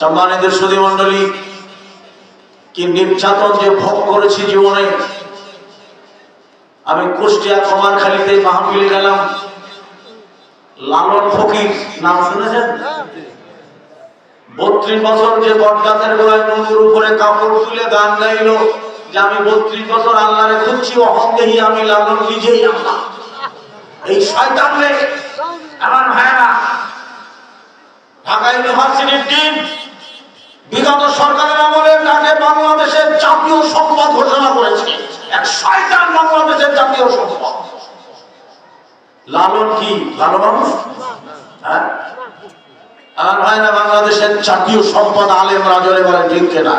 সম্মানিত সুদী মন্ডলী কি নির্যাতন যে ভোগ করেছি জীবনে, আমি কুষ্টিয়া কমারখালীতে মাহফিলে গেলাম। লালন ফকির, নাম শুনেছেন? বত্রিশ বছর যে বটগাছের গোড়ায় নদীর উপরে কাপড় তুলে গান গাইলো, যে আমি বত্রিশ বছর আল্লাহরে খুঁজছি, অহংদেহি আমি লালন নিজেই আল্লাহ। এই শয়তান আমার ভাইরা ঢাকা ইউনিভার্সিটির ডিন বিগত সরকারের আমলে তাকে বাংলাদেশের জাতীয় সম্পদ ঘোষণা করেছে। এক শয়তান বাংলাদেশের জাতীয় সম্পদ। লালন কি ভালো মানুষ? হ্যাঁ? বাংলাদেশের জাতীয় সম্পদ আলেম রাজরে বলে না?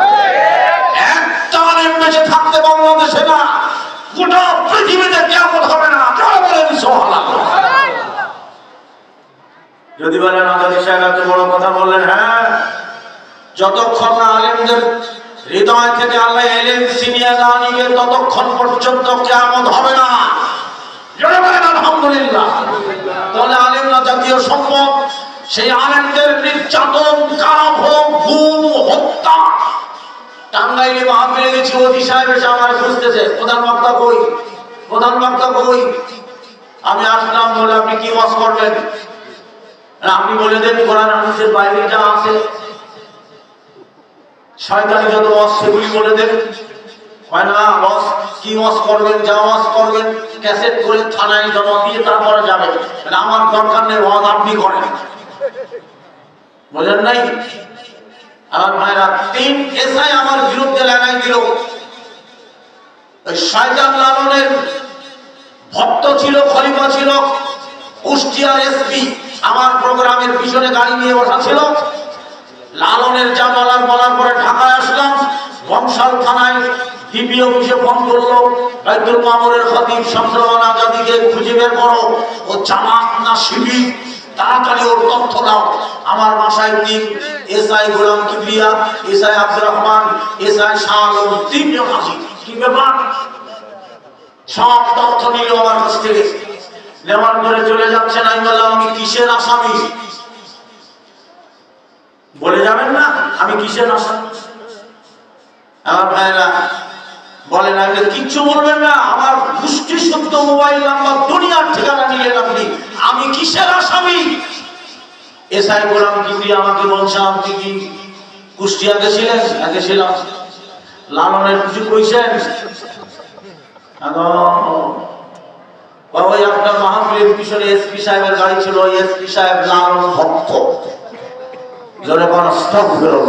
একটা আলেম বেঁচে থাকতে বাংলাদেশে না, গোটা পৃথিবীতে কেমন হবে না। বলেন সোহালা যদি বলেন, আজাদি সাহেব, এত বড় কথা বললেন হ্যাঁ? যতক্ষণ না আলেমদের হৃদয় থেকে আল্লাহ এলেন সিনিয়া না নিবে, ততক্ষণ পর্যন্ত কেমন হবে না। আলহামদুলিল্লাহ। তাহলে আলেমরা জাতীয় সম্পদ, সেই আলেমদের নির্যাতন হোক, গুম, হত্যা, টাঙ্গাইলে মাহফিলে গেছি অতি সাহেব এসে আমার খুঁজতেছে, প্রধান বক্তা কই? প্রধান বক্তা কই? আমি আসলাম, বলে আপনি কি ওয়াজ করবেন আপনি বলে দেন, কোরআন, হাদিসের বাইরে যা আছে শয়তানি যত ওয়াজ সেগুলি বলে দেন। হয় না, ওয়াজ কি ওয়াজ করবেন, যা ওয়াজ করবেন, ক্যাসেট করে থানায় জমা দিয়ে তারপরে যাবেন। মানে আমার দরকার নেই ওয়াজ আপনি করেন। বোঝেন নাই? আমার ভাইরা, তিন এসআই আমার বিরুদ্ধে লাগাই দিল। শয়তান লালনের ভক্ত ছিল, খলিফা ছিল, কুষ্টিয়ার এসপি, আমার প্রোগ্রামের পিছনে গাড়ি নিয়ে বসা ছিল। লালনের যা থানায় ডিপি অফিসে ফোন করল বাইতুল মামুরের খতিব শামসুল আজাদিকে খুঁজে বের করো। ও জামাত না শিবির? তাড়াতাড়ি দাও। আমার এসআই শাহ আলম, তিনজন হাজির। কি ব্যাপার? সব নিল আমার কাছ থেকে। পরে চলে যাচ্ছেন আমি কিসের আসামি? বলে যাবেন না, আমি কিসের আসামি? আমার ভাইরা বলেন আমি কিচ্ছু বলবেন না আমার গোষ্ঠী শুদ্ধ মোবাইল নাম্বার দুনিয়ার ঠিকানা নিলেন আপনি আমি কিসের আসামি? এসআই গোলাম কিবরি আমাকে বলছে আপনি কি কুষ্টিয়া গেছিলেন হ্যাঁ, গেছিলাম লালনের কিছু কইছেন? বাবা আপনার মাহফিলের পিছনে এসপি সাহেবের গাড়ি ছিল এসপি সাহেব লালন ভক্ত। জোরে কোন স্তব বেরোল